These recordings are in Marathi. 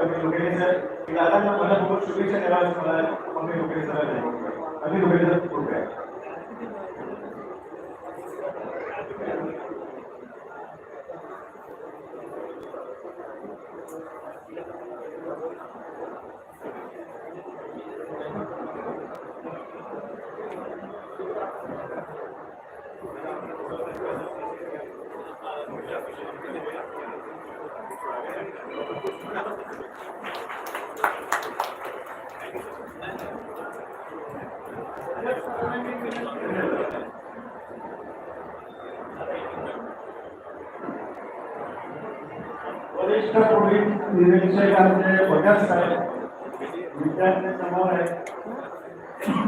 आता सर। मला खूप शुभेच्छा द्याव्या मला मम्मी लोकेश सर अगदी लोकेश सर खूप आहे वरिष्ठ पोलीस निरीक्षकांचे बजाज साहेब विद्यार्थी समोर आहे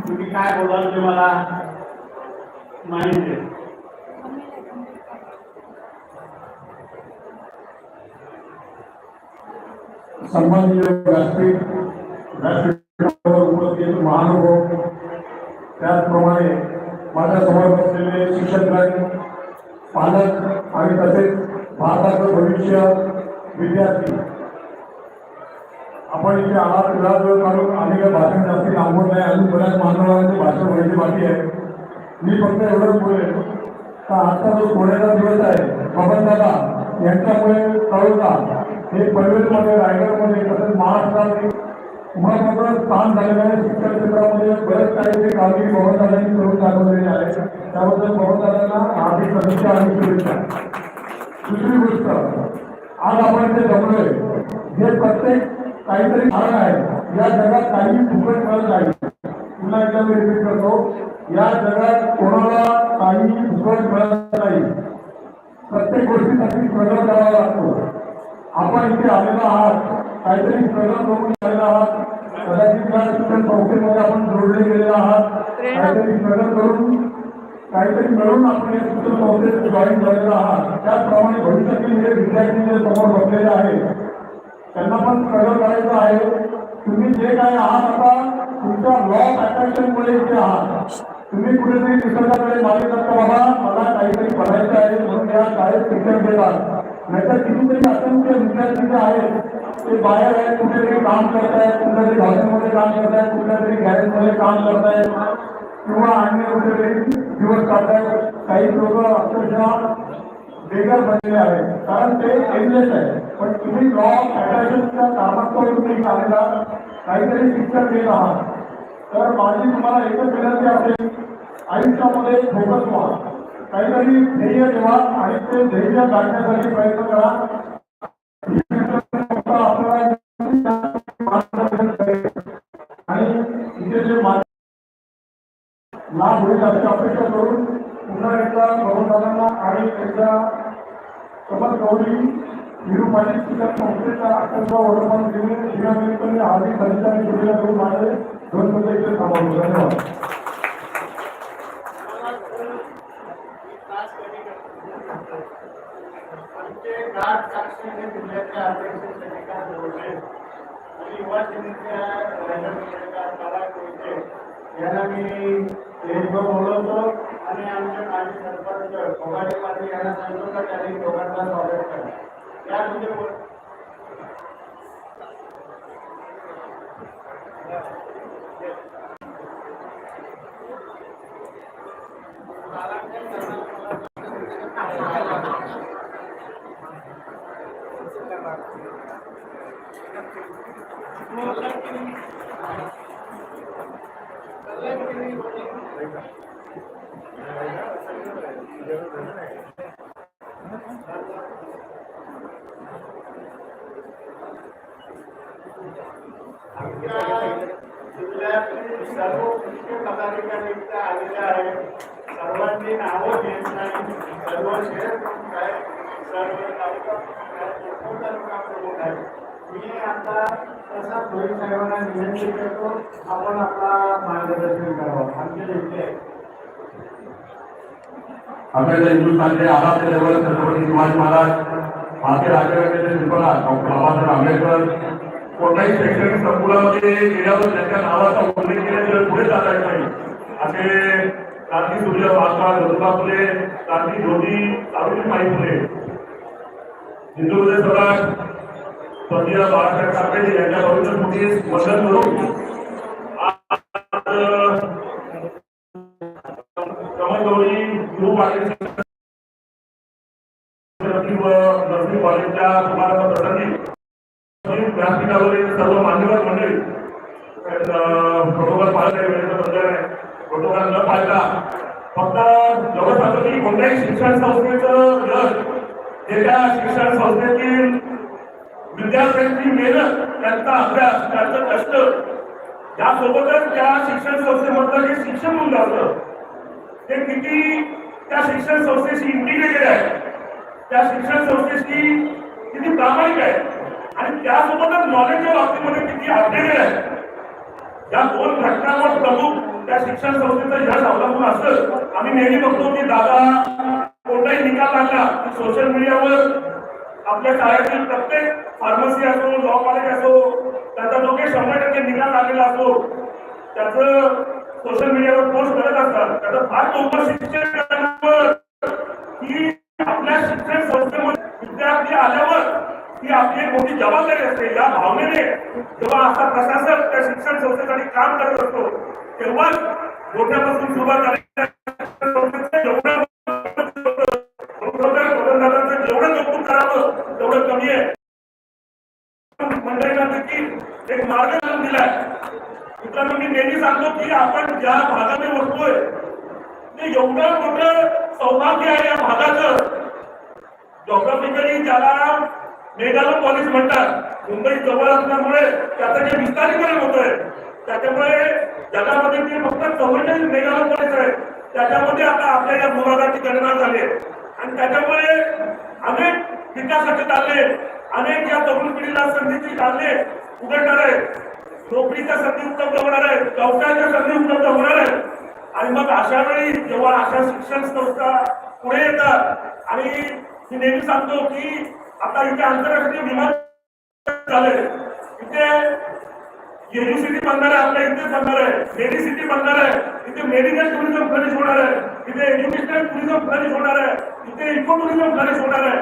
तुम्ही काय बोलाल ते मला माहिती आहे संबंधित व्यासपीठ व्यासपीठावर उपस्थित महानुभव. त्याचप्रमाणे माझ्यासमोर बसलेले शिक्षक पालक आणि तसेच भारताचं भविष्य विद्यार्थी. आपण इथे आहात वेळा वेळ काढून आम्ही काही भाषण जास्त लांबवत नाही. अजून बऱ्याच मानवांचे भाषण व्हायची बाकी आहे. मी फक्त एवढंच बोलेल का आजचा जो सोन्याचा दिवस आहे बबन दादा यांच्यामुळे तळोदा हे पनवेलमध्ये रायगडमध्ये तसंच महाराष्ट्रात महत्वाचं स्थान झालेलं आहे. शिक्षण क्षेत्रामध्ये बरेच काही ते कामगिरी बबन दादांनी करून दाखवलेली आहे. त्याबद्दल बबन दादांना हार्दिक शुभेच्छा आणि शुभेच्छा. दुसरी गोष्ट आज आपण इथे जमलोय. हे प्रत्येक काहीतरी कारण आहे. या जगात काही फुकट मिळत नाही. पुन्हा एकदा मी रिपीट करतो. या जगात कोणाला काही फुकट मिळत नाही. प्रत्येक गोष्टीसाठी स्ट्रगल करावा लागतो. आपण इथे आलेलो आहात. काहीतरी स्ट्रगल करून आलेला आहात. कदाचित या शिक्षण संस्थेमध्ये आपण जोडले गेलेलो आहात. काहीतरी स्ट्रगल करून काहीतरी मिळून आपण या शिक्षण संस्थेत जॉईन झालेलो आहात. त्याचप्रमाणे भविष्यातील हे विद्यार्थी जे समोर बसलेले आहेत त्यांना पण स्ट्रगल करायचं आहे. तुम्ही जे काय आहात आता तुमच्या लॉ ऑफ अट्रॅक्शनमुळे इथे आहात. तुम्ही कुठेतरी निसर्गाकडे मागे करता बाबा मला काहीतरी करायचं आहे म्हणून या शाळेत शिक्षण देतात नाहीतर कितीतरी असंख्य विद्यार्थी जे आहेत ते बाहेर आहेत कुठेतरी काम करतायत कुठल्या तरी भाषेमध्ये काम करतायत कुठल्या तरी गॅरेजमध्ये काम करतायत किंवा अन्य कुठेतरी दिवस काढतायत. काही लोक अक्षरशः बेकार बनलेले आहे. कारण ते एनलेस आहे. पण तुम्ही लॉ ऑफ कामात तुम्ही आलेला काहीतरी शिक्षण देत आहात. तर माझी तुम्हाला एकच विनंती असेल आयुष्यामध्ये फोकस व्हा. काहीतरी ध्येय ठेवा आणि ते ध्येय गाठण्यासाठी प्रयत्न करा. आणि इथे जे लाभ होईल अशी अपेक्षा करून पुन्हा एकदा भगवंतांना आणि एकदा कमल गौरी निरुपाणी शिक्षक संस्थेचा अत्यंत वर्तमान घेऊन शिवनिमित्ताने हार्दिक धन्यवाद आणि शुभेच्छा करून माझे दोन इथे थांबवतो धन्यवाद. आमचे गाठ साक्षी हे अध्यक्ष आणि युवा सेनेच्या बाळा यांना मी देशभर बोलवतो आणि आमच्या माजी सरपंच भोगाडे पाटील यांना सांगतो का त्यांनी दोघांना स्वागत करा यामध्ये सर्व मुख्य पदाधिकारी आलेले आहेत सर्वांनी नावं घेत नाही सर्व शहर प्रमुख आहेत सर्व तालुका तालुका प्रमुख आहेत मी आता तसा पोलीस साहेबांना विनंती करतो आपण आपला मार्गदर्शन करावं आमच्या इथे आपल्याला हिंदुस्थानचे आराध्य देवळ छत्रपती शिवाजी महाराज भारतीय राज्यघटनेचे शिल्पकार डॉक्टर बाबासाहेब आंबेडकर कोणत्याही शैक्षणिक संकुलामध्ये गेल्यावर त्यांच्या नावाचा उल्लेख केल्याशिवाय पुढे जाता येत नाही असे क्रांती सूर्य महात्मा ज्योतिबा फुले क्रांती ज्योती सावित्रीबाई फुले हिंदू हृदय स्वराज स्वर्गीय बाळासाहेब ठाकरे यांच्या भविष्य मोठी मदत करून आज अं, कमलगौरी गुरु पाटील व नर्सिंग कॉलेजच्या समारंभ प्रसंगी व्यासपीठावरील सर्व मान्यवर मंडळी प्रोटोकॉल पाळत वेळेचं बंधन आहे प्रोटोकॉल न पाळता फक्त एवढं सांगतो की कोणत्याही शिक्षण संस्थेचं लस हे त्या शिक्षण संस्थेतील विद्यार्थ्यांची मेहनत त्यांचा अभ्यास त्यांचं कष्ट यासोबतच त्या शिक्षण संस्थेमधलं जे शिक्षण होऊन जातं ते किती त्या शिक्षण संस्थेशी इंटिग्रेटेड आहे. त्या शिक्षण संस्थेशी किती प्रामाणिक आहे. आणि त्यासोबतच नॉलेजच्या बाबतीमध्ये किती अपडेटेड आहे. या दोन घटनांवर प्रमुख त्या शिक्षण संस्थेचं यश अवलंबून असतं. आम्ही नेहमी बघतो की दादा कोणताही निकाल लागला की सोशल मीडियावर आपल्या शाळेतील प्रत्येक फार्मसी असो लॉ कॉलेज असो त्याचा जो काही शंभर टक्के निकाल लागलेला असो त्याचं सोशल मीडियावर पोस्ट करत असतात. त्याचं फार मोठं शिक्षण की आपल्या शिक्षण संस्थेमध्ये विद्यार्थी आल्यावर ही आपली एक मोठी जबाबदारी असते. या भावनेने जेव्हा असा प्रशासक त्या शिक्षण संस्थेसाठी काम करत असतो तेव्हाच मोठ्यापासून सुरुवात झाली जेवढं करावं तेवढं कमी आहे. मंडळींना देखील एक मार्गदर्शन दिलाय. मित्रांनो मी नेहमी सांगतो की आपण ज्या भागामध्ये बसतोय ते एवढं मोठं सौभाग्य आहे या भागाचं. जॉग्राफिकली ज्याला मेघालय पॉलिस म्हणतात मुंबई जवळ असल्यामुळे त्याचं जे विस्तारीकरण होत आहे त्याच्यामुळे जगामध्ये ते फक्त चव्वेचाळीस मेघालय पॉलिस आहे त्याच्यामध्ये आता आपल्या या भूभागाची गणना झाली आहे. आणि त्याच्यामुळे अनेक विकासाचे चालले अनेक या तरुण पिढीला संधीची चालले उघडणार आहे नोकरीच्या संधी उपलब्ध होणार आहे व्यवसायाच्या संधी उपलब्ध होणार आहे आणि मग अशा वेळी जेव्हा अशा शिक्षण संस्था पुढे येतात आणि मी नेहमी सांगतो की आता इथे आंतरराष्ट्रीय विमान झाले. इथे युनिव्हर्सिटी बनणार आहे आपल्या इथे बनणार आहे. मेडिसिटी बनणार आहे. इथे मेडिकल टुरिझम फ्लरिश होणार आहे. इथे एज्युकेशनल टुरिझम फ्लरिश होणार आहे. इथे इको टुरिझम फ्लरिश होणार आहे.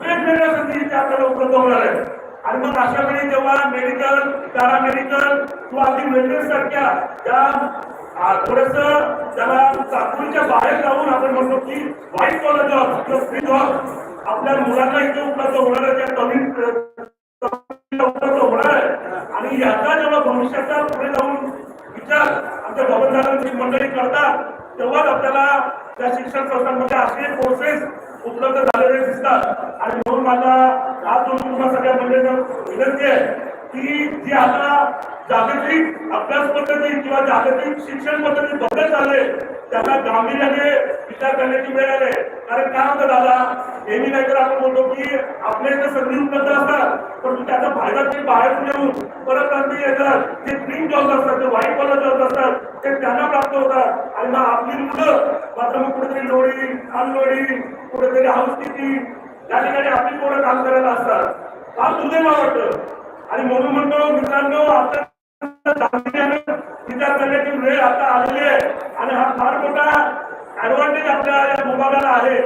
वेगवेगळ्या संधी इथे आपल्याला उपलब्ध होणार आहे आणि मग अशा वेळी जेव्हा मेडिकल पॅरामेडिकल किंवा अगदी वेल्नेस सारख्या त्या थोडस त्याला चाकरीच्या बाहेर जाऊन आपण म्हणतो की व्हाईट कॉलर जॉब किंवा फ्री जॉब आपल्या मुलांना इथे उपलब्ध होणार आहे त्या कमी उपलब्ध होणार आहे. आणि याचा जेव्हा भविष्याचा पुढे जाऊन विचार आमच्या भवनदारांची मंडळी करतात तेव्हाच आपल्याला त्या शिक्षण संस्थांमध्ये असे कोर्सेस उपलब्ध झालेले दिसतात. आणि म्हणून माझा आज तुम्हाला सगळ्या मंडळींना विनंती आहे की जी आता जागतिक अभ्यास पद्धती किंवा जागतिक शिक्षण पद्धती बदलत चालले त्याला गांभीर्याने विचार करण्याची वेळ आले. कारण काय होतं दादा नेहमी नाहीतर आपण बोलतो की आपल्या इथे संधी उपलब्ध असतात परंतु त्याचा फायदा ते बाहेर येऊन परत आणखी येतात. जे ग्रीन जॉब असतात जे व्हाईट कॉलर जॉब असतात ते त्यांना प्राप्त होतात. आणि मग आपली मुलं मात्र मग कुठेतरी लोडी खानलोडी कुठेतरी हाऊस हाऊसकीपिंग त्या ठिकाणी आपली पोरं काम करायला असतात. फार दुर्दैव वाटतं. आणि म्हणून म्हणतो मित्रांनो आता विचार करण्याची वेळ आता आलेली आहे. आणि हा फार मोठा ऍडव्हान्टेज आपल्या या विभागाला आहे.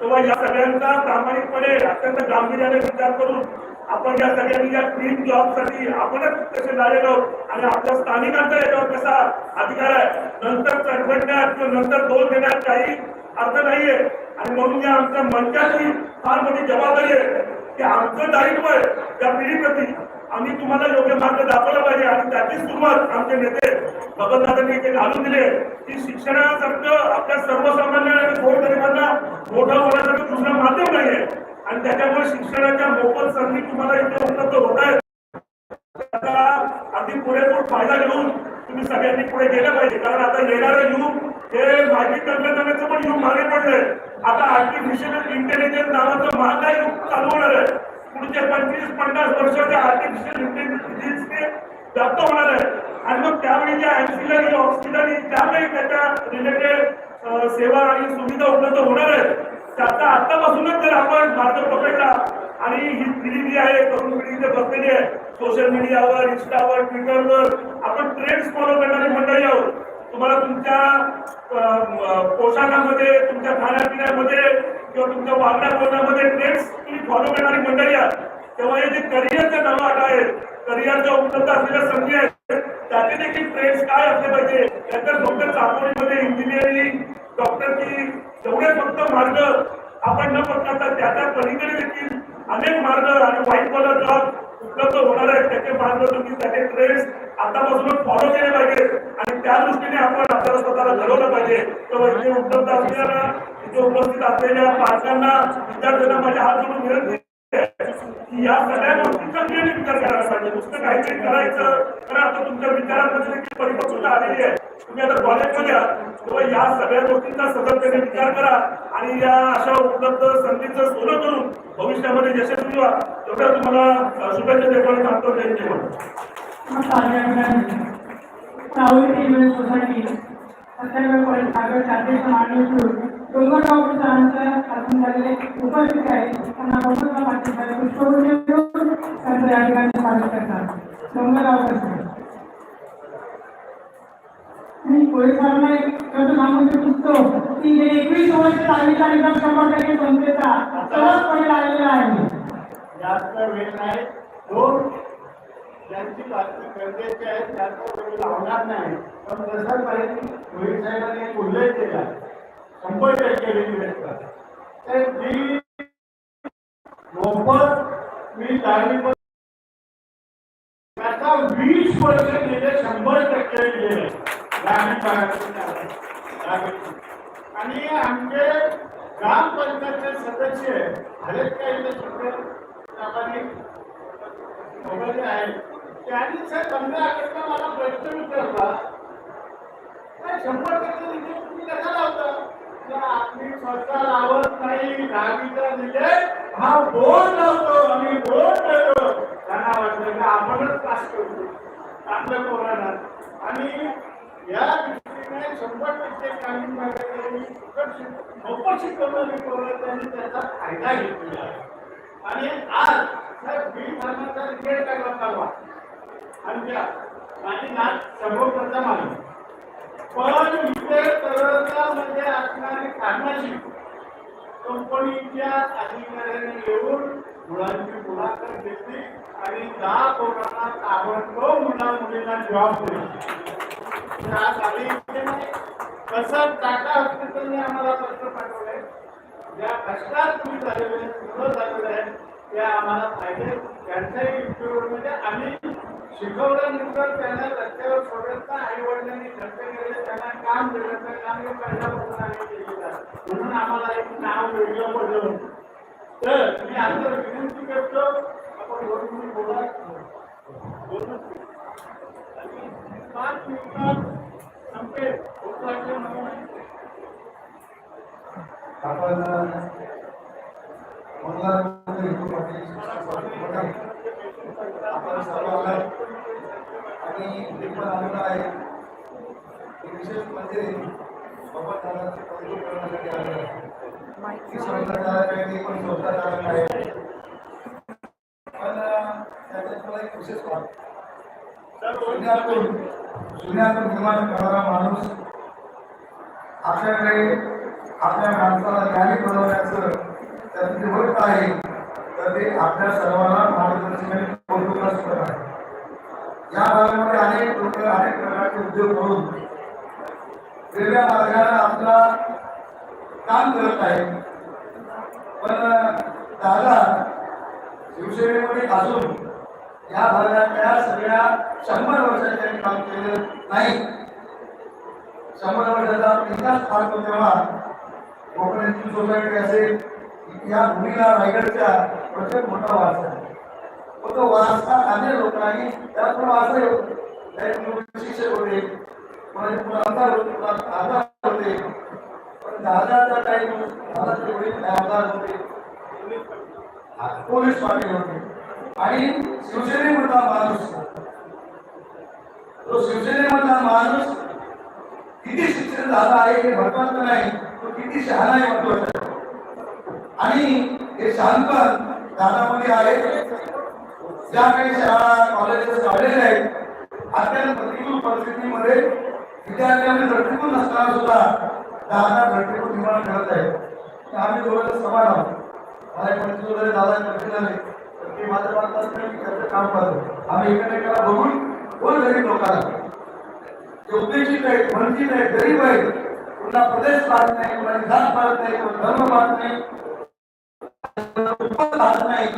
तेव्हा या सगळ्यांचा प्रामाणिकपणे अत्यंत गांभीर्याने विचार करून आपण या सगळ्यांनी या क्लीन जॉबसाठी आपणच कसे झालेलो आहोत. आणि आपल्या स्थानिकांचा याच्यावर कसा अधिकार आहे? नंतर चढवण्यात किंवा नंतर दोन देण्यात काही अर्थ नाहीये. आणि म्हणून या आमच्या मंचाची फार मोठी जबाबदारी आहे की आमचं दायित्व आहे. त्या पिढीप्रती आम्ही तुम्हाला योग्य मार्ग दाखवला पाहिजे. आणि त्याची सुरुवात आमचे नेते भगतदादांनी इथे घालून दिले की शिक्षणासारखं आपल्या सर्वसामान्य आणि गोरगरिबांना मोठं होण्यासाठी दुसरं माध्यम नाहीये. आणि त्याच्यामुळे शिक्षणाच्या मोफत संधी तुम्हाला इथे उपलब्ध होत आहेत. त्याचा अगदी पुरेपूर फायदा घेऊन तुम्ही सगळ्यांनी पुढे गेलं पाहिजे. कारण आता येणारं युग हे माहिती तंत्रज्ञानाचं पण युग मागे पडलंय. आता आर्टिफिशियल इंटेलिजन्स नावाचं महागाई युग चालू होणार आहे. पुढच्या पंचवीस पन्नास वर्षाच्या आर्टिफिशियल इंटेलिजन्सने जास्त होणार आहे. आणि मग त्यावेळी ज्या अँसिलरी ऑक्सिलरी ज्या काही त्याच्या रिलेटेड सेवा आणि सुविधा उपलब्ध होणार आहेत त्याचा आतापासूनच जर आपण मार्ग पकडला आणि ही पिढी जी आहे तरुण पिढी जे बसलेली आहे. सोशल मीडियावर इंस्टावर ट्विटरवर आपण ट्रेंड्स फॉलो करणारी मंडळी आहोत. तुम्हाला तुमच्या पोशाखामध्ये तुमच्या खाण्यापिण्यामध्ये किंवा तुमच्या वागण्या बोलण्यामध्ये ट्रेंड्स तुम्ही फॉलो करणारी मंडळी आहात. तेव्हा हे जे करिअरच्या नवा आहे करिअरच्या उपलब्ध असलेल्या संधी आहेत त्याचे देखील ट्रेंड्स काय असले पाहिजे? त्याच्यात फक्त चाकोरीमध्ये इंजिनिअरिंग डॉक्टरची जेवढे फक्त मार्ग आपण न पकडता त्याच्या पलीकडे देखील अनेक मार्ग आणि व्हाईट कॉलर जॉब उपलब्ध होणार आहेत. त्याचे मार्ग तुम्ही त्याचे ट्रेंड्स आतापासूनच फॉलो केले पाहिजे आणि त्या दृष्टीने आपण आपल्याला स्वतःला घडवलं पाहिजे. तर इथे उपलब्ध असलेल्या इथे उपस्थित असलेल्या पालकांना विद्यार्थ्यांना माझ्या हात जोडून विनंती आहे. की या सगळ्या गोष्टींचा क्लिअर विचार करायला पाहिजे. नुसतं काहीतरी करायचं तर आता तुमच्या विचारांमध्ये देखील परिपक्वता आलेली आहे. तुम्ही आता कॉलेजमध्ये आहात. तेव्हा या सगळ्या गोष्टींचा सततपणे विचार करा आणि या अशा उपलब्ध संधीचं सोनं करून भविष्यामध्ये यशस्वी व्हा. तेवढ्या तुम्हाला शुभेच्छा देतो सांगतो. जय सावली सोसायटी सत्याग्रह कॉलेज सागर शाखेचे सुरू डोंगरगाव झालेले उपस्थित त्यांना पुष्पवृष्टी त्यांचं या ठिकाणी स्वागत करतात. एक गोष्ट सांगू इच्छितो की गेली एकवीस वर्ष सहजपणे लागलेला आहे. जास्त वेळ नाही दोन ज्यांची गरजेची आहे वेळ लावणार नाही. पण पाहिजे साहेबांनी उल्लेख केला. शंभर टक्के वेगवेगळे करते मी मोफत मी दहावी त्याचा वीस वर्ष गेले शंभर टक्के गेले. ग्रामीण भागातील आणि आमचे ग्रामपंचायतचे सदस्य आहेत काही ते सगळे वगैरे आहेत त्यांनी सर पंधरा ऑगस्टला मला प्रश्न विचारला. शंभर टक्के तुम्ही कसा लावता आम्ही स्वतः लावत नाही दहावीचा हा बोर्ड लावतो आम्ही बोर्ड देतो. त्यांना वाटलं की आपणच पास करतो आपल्या कोरोना आणि या दृष्टीने शंभर टक्के ग्रामीण मोफत शिकवणारी पोरं त्यांनी त्याचा फायदा घेतलेला आहे. आणि आज साहेब बी फार्माचा रिझल्ट लागला परवा त्या माझी नात सर्वप्रथम आली. पण इथे तळोजामध्ये असणारी कामाची कंपनीच्या अधिकाऱ्याने येऊन मुलांची मुलाखत घेतली आणि दहा पोरांना ताबडतोब मुला मुलींना जॉब दिला तर आज इथे नाही. तसंच टाटा हॉस्पिटलने आम्हाला पत्र पाठवलंय ज्या कष्टात तुम्ही झालेले मुलं झालेले आहेत त्या आम्हाला पाहिजे त्यांच्याही म्हणजे आम्ही शिकवल्यानंतर त्यांना रस्त्यावर सोडत आई वडिलांनी खर्च केले त्यांना काम दिलं तर काम हे पहिल्यापासून आम्ही केलेलं म्हणून आम्हाला एक नाव वेगळं पडलं तर मी आता विनंती करतो आपण दोन मिनिट बोला पाच मिनिटात संपेल भूक म्हणून आपण मंगळवारमध्ये हिंदू पाटील आपण सर्वांना आणि ते पण आलेलं आहे विशेष म्हणजे बाबा दादाचे कौतुक करण्यासाठी आलेलं आहे ती स्वतःचालक आहे ते पण आहे पण त्याच्यात मला एक विशेष शून्यातून शून्यातून निर्माण करणारा माणूस आपल्याकडे आपल्या माणसाला ज्ञानी बनवण्याचं त्यात जे होत आहे. तर आपल्या सर्वांना मार्गदर्शन आणि करत आहे. या भागामध्ये अनेक लोक अनेक प्रकारचे उद्योग करून वेगळ्या मार्गाने आपला काम करत आहे पण दादा शिवसेनेमध्ये असून या भागातल्या सगळ्या शंभर वर्षाच्या काम केलं नाही. शंभर वर्षाचा इतिहास पाहतो तेव्हा कोकण सोसायटी असेल या भूमीला रायगडच्या प्रत्येक मोठा वारसा आहे. व तो वारसा अनेक लोकांनी त्याला पण वारसा येतो शिक्षक होते कोणाचे आमदार होते कोणाचे होते. पण दादाचा काही दादाचे वडील आमदार होते? पोलीस पाटील होते. आणि शिवसेनेमधला माणूस. तो शिवसेनेमधला माणूस किती शिक्षण झालं आहे हे महत्वाचं नाही तो किती शहाणा आहे महत्वाचं. आणि हे शहाणपण दादामध्ये आहेत ज्या काही शाळा कॉलेजेस लावलेले आहेत अत्यंत प्रतिकूल परिस्थितीमध्ये विद्यार्थ्यांनी प्रतिकूल नसताना सुद्धा दादा प्रतिकूल निर्माण करत आहेत. आम्ही दोघं समान आहोत. मला पंचवीस वगैरे दादा पंचवीस झाले. मी माझ्या बाजूला त्याचं काम करतो आम्ही एकमेकाला बघून कोण गरीब लोकांना ते उद्देशित आहेत वंचित आहेत गरीब आहेत. कुणा प्रदेश पाहत नाही कुणाची जात पाहत नाही कोण धर्म पाहत नाही. कुटुंब नाही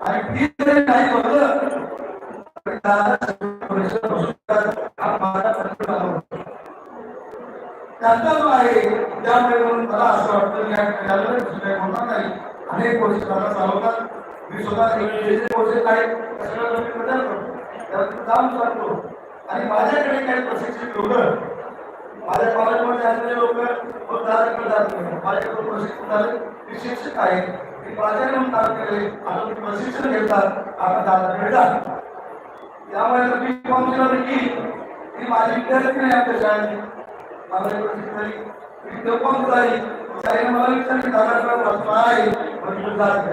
आणि ती जरी नाही बोललं आहे. त्यांचा जो आहे त्यामुळे मला असं वाटतं या दुसऱ्या होणार नाही अनेक मला चालवतात मी स्वतः आहेत बदल करतो काम करतो आणि माझ्याकडे काही प्रशिक्षित लोक माझ्या कॉलेजमध्ये असलेले लोक दादाकडे जात नाही माझ्याकडे प्रशिक्षित झाले ते शिक्षक आहेत ते प्राचार्य म्हणून काम केले आता प्रशिक्षण घेतात आता दादा मिळतात. त्यामुळे मी फॉर्म दिला की ती माझी विद्यार्थी नाही आमच्या शाळेत. मला एक मी तो पण झाली शाळेने मला विचारलं की दादाकडे वाचतो आहे पण जात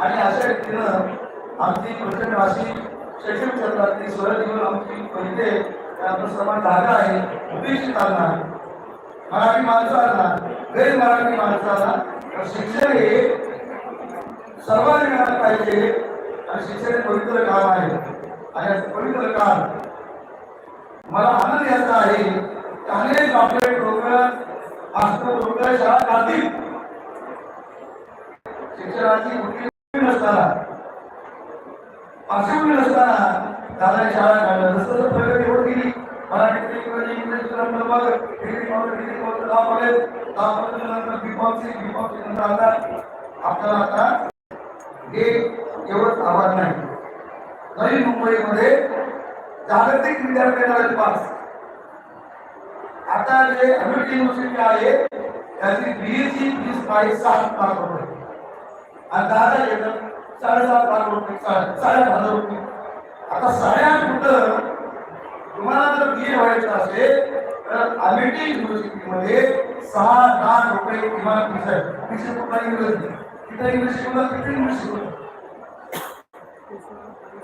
आणि अशा व्यक्तीनं आमची प्रचंड अशी शैक्षणिक क्षेत्रातली स्वरं घेऊन आमची पहिले आमचं समान धागा आहे उद्देशित चालणार मराठी माणसं माणसाला गैर मराठी माणसाला तर शिक्षण हे सर्वांनी मिळालं पाहिजे. आणि शिक्षण पवित्र काम आहे. आणि पवित्र काम मला आनंद याचा आहे की अनेक डॉक्टरेट लोक लोक शाळा काढतील शिक्षणाची कुठली नसताना असे नसताना दादा शाळा काढल्या नसतं जसं प्रगती होत गेली मराठी इंग्रजी इंग्लिश नंतर degree college degree college law college law college नंतर बी कॉमसी बी कॉमसी नंतर आता आपल्याला आता हे एवढंच आव्हान नाही नवी मुंबईमध्ये जागतिक विद्यापीठाला पास आता जे अमेरिकन युनिव्हर्सिटी आहे त्याची बीएससी फीस आहे सात लाख रुपये आणि दादा येतात साडेसात लाख रुपये साडे हजार रुपये आता साडेआठ कुठं तुम्हाला जर बी ए व्हायचं असेल तर अमेरिकन युनिव्हर्सिटीमध्ये सहा लाख रुपये किमान फीस आहे फीस कुठला इंग्रजी तिथे इंग्लिश शिकवलं तिथे इंग्लिश शिकवलं.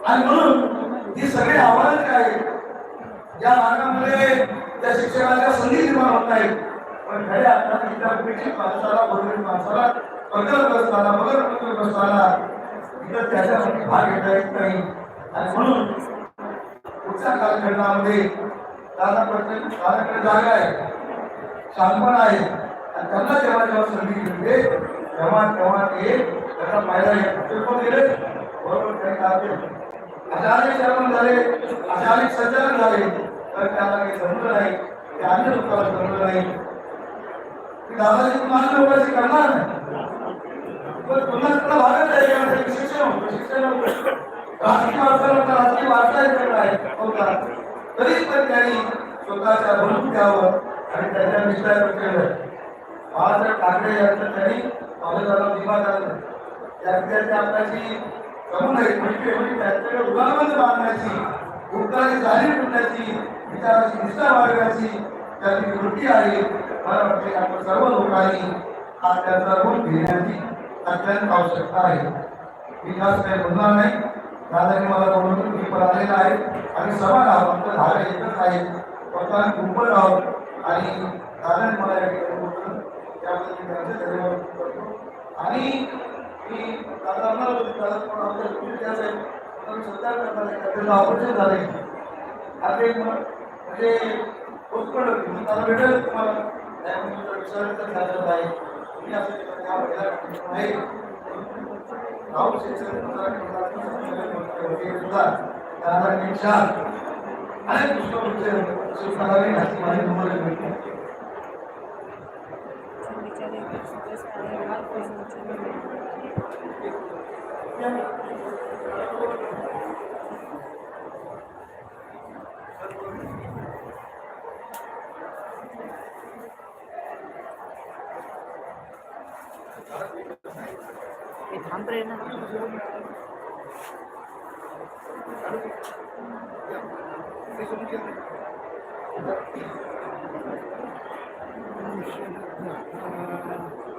आणि म्हणून ही सगळी आव्हानं काय आहेत? या मार्गामध्ये त्या शिक्षकांच्या संधी निर्माण होत नाहीत पण खऱ्या अर्थाने इथल्या उपेक्षित माणसाला बरोबर माणसाला प्रकल्पग्रस्ताला मगर प्रकल्पग्रस्ताला इथं त्याच्यासाठी भाग घेता येत नाही. आणि म्हणून पुढच्या कालखंडामध्ये दादा प्रत्येक दादाकडे जागा आहे. शांतपण आहे. आणि त्यांना जेव्हा जेव्हा संधी मिळते तेव्हा तेव्हा ते त्याचा फायदा घेतात ते पण बरोबर काही कार्य अशा अनेक चर्मन झाले. अशा अनेक संचालन झाले. तर त्याला काही जमलं नाही. ते अन्य लोकांना जमलं नाही. की दादाजी तुम्हाला लोकांची करणार पण पुन्हा तुला भागत आहे शिक्षण शिक्षण राजकीय वार्ता राजकीय वार्ता करणार आहे. होता तरी पण त्यांनी स्वतःच्या भूमिकावर आणि त्याच्या निष्ठावर केलं बाळासाहेब ठाकरे यांचं त्यांनी कॉलेजाला विमा झालं त्या विद्यार्थी आपल्याची कमून आहे म्हणजे म्हणजे त्यांच्याकडे उदाहरण बांधण्याची भूतकाळी जाहीर ठेवण्याची विचाराची निष्ठा बाळगण्याची त्याची वृत्ती आहे मला वाटते आपण सर्व लोकांनी हा त्याचा रूप घेण्याची अत्यंत आवश्यकता आहे. विकास काही बोलणार नाही. दादाने मला बोलून मी पण आलेला आहे. आणि समान आहोत आमचं धारा एकच आहे. फक्त आम्ही कुंपण आहोत आणि दादाने मला या ठिकाणी बोलून त्याबद्दल मी त्यांचे धन्यवाद करतो. आणि मी दादा म्हणत दादा पण आमच्या आहे पण सध्या करणार आहे. त्याचं ऑपरेशन झालंय. आता एक म्हणजे पोचपण मी त्याला भेटेल तुम्हाला. त्यामुळे तुमचा विचारायचं झालेलं आहे मी असं त्या महिला आहे. राहुल शिक्षण सुद्धा दादा निशान अनेक पुष्पवृक्ष सुखावी अशी माझी तुम्हाला भेटते थांब रे Thank you.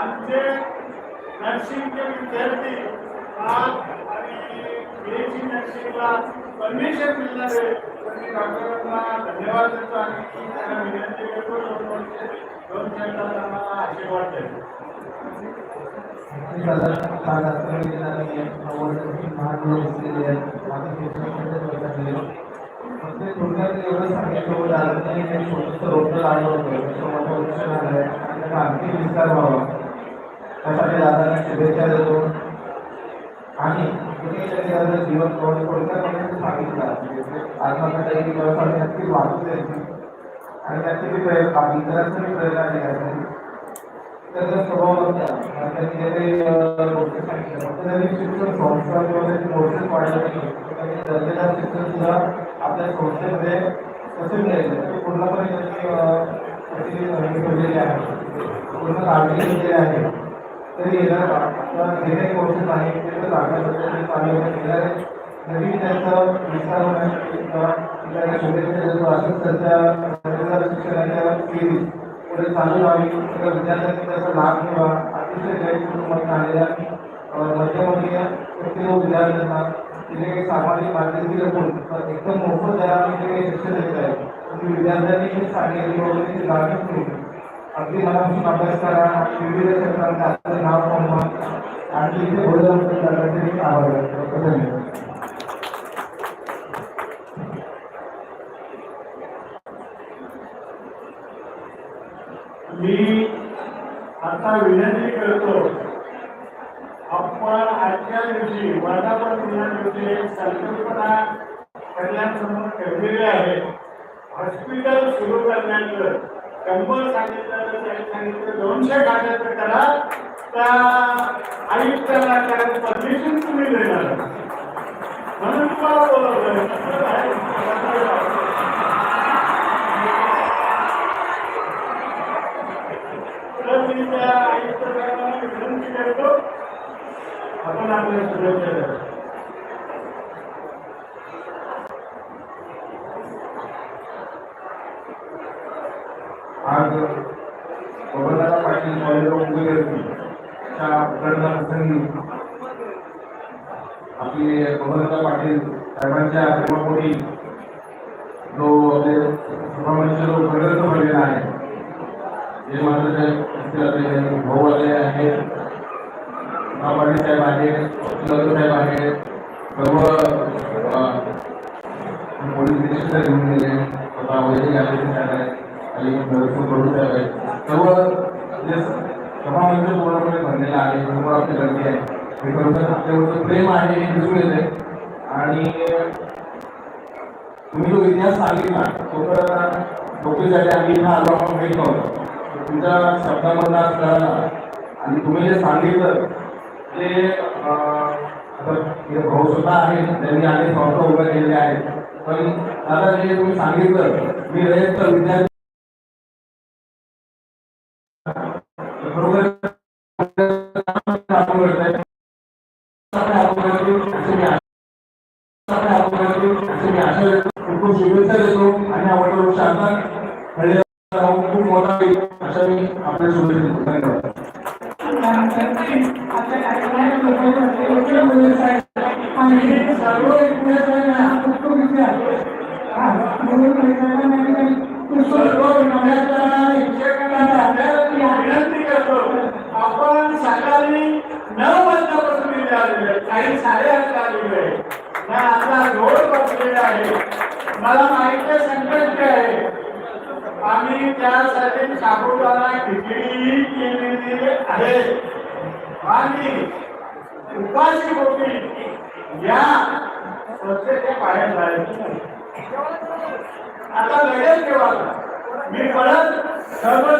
आमचे नर्सिंगचे विद्यार्थी आज आणि बीएससी नर्सिंगला परमिशन मिळणार मी डॉक्टरांना धन्यवाद. देतो आणि त्यांना विनंती करतो दोन शब्दात आम्हाला आशीर्वाद द्यावे शुभेच्छा देतो आणि तुम्ही जीवन सांगितलं आत्मकथा नक्कीच वाचू द्यायची आणि त्याचे बी प्रयोग आपली इतरांचे बी प्रयोग आहे. त्याचा स्वभाव होता त्यांनी काही गोष्टी सांगितल्या फक्त त्यांनी शिक्षण संस्था किंवा वाढलं त्यांनी शिक्षण सुद्धा आपल्या संस्थेमध्ये कसे मिळेल ते पूर्णपणे त्यांनी त्याची केलेली आहे पूर्ण काळजी घेतलेली आहे तरी येणार आता जे काही कोर्सेस आहेत ते तर चांगल्या चालू केल्याने नवीन त्यांचं विस्तार होण्यासाठी किंवा त्यांना त्यांच्या शिक्षणाच्या केली पुढे चालू राहावी तर विद्यार्थ्यांनी त्याचा लाभ घ्यावा. अतिशय गैरसमज आलेल्या अं, मध्यमवर्गीय प्रत्येक विद्यार्थ्यांना तिथे काही सामाजिक बांधिलकी रचून एकदम मोफत दराने जे काही शिक्षण देत आहे. तुम्ही विद्यार्थ्यांनी हे सांगितले वगैरे ते जाणून घेऊन अगदी मनापासून अभ्यास करा. विविध क्षेत्रांत नाव कमवा आणि इथे पुढे जाऊन ते करण्याचे धन्यवाद. मी आता विनंती करतो आपण आजच्या दिवशी वर्धापन दिना एक संकल्पना करण्यासमोर ठेवलेली आहे. हॉस्पिटल सुरू करण्याचं शंभर सांगितलं तर त्यांनी सांगितलं दोनशे खात्याचं करा त्या आयुक्ताला कारण परमिशन तुम्ही देणार. म्हणून तुम्हाला बोलवलं तर मी त्या आयुक्त साहेबांना विनंती करतो आपण आपल्या शुभेच्छा द्या आज गोवर्धना पाटील कॉलेज ऑफ मुंबई च्या उद्घाटनाप्रसंगी आपले गोवर्धना पाटील साहेबांच्या प्रेमापोटी जो आपले सभामंच जो प्रगत बनलेला आहे जे मात्र साहेब आपले भाऊ आले आहेत राम पाटील साहेब आहेत लग्न साहेब आहेत सर्व अं, पोलीस निरीक्षक घेऊन गेले आणि नरसिंह सर्व जे पूर्णपणे भरलेला आहे समोर आपली गर्दी आहे हे खरोखर आपल्यावरचं प्रेम आहे हे दिसून येते आणि तुम्ही जो इतिहास सांगितला तो तर नोकरीसाठी आम्ही इथं आलो आपण भेट नव्हतो. तुमच्या शब्दामधला कळाला. आणि तुम्ही जे सांगितलं ते आता भाऊ सुद्धा आहे त्यांनी अनेक संस्था उभ्या केलेल्या आहेत. पण आता जे तुम्ही सांगितलं मी रयत विद्यार्थी खूप शुभेच्छा देतो आणि आवडता वृक्ष खूप मोठा अशा मी आपल्या शुभेच्छा धन्यवाद आपण सकाळी नऊ वाजतापासून इथे काही साडेआठला आलेले ना आता रोड बसलेला आहे मला माहिती आहे संकट काय आहे आम्ही त्यासाठी साबुदाना खिचडी केलेली आहे. आणि उपाशी होती या स्वच्छतेच्या बाहेर जायचं नाही. आता लगेच ठेवा मी परत सर्व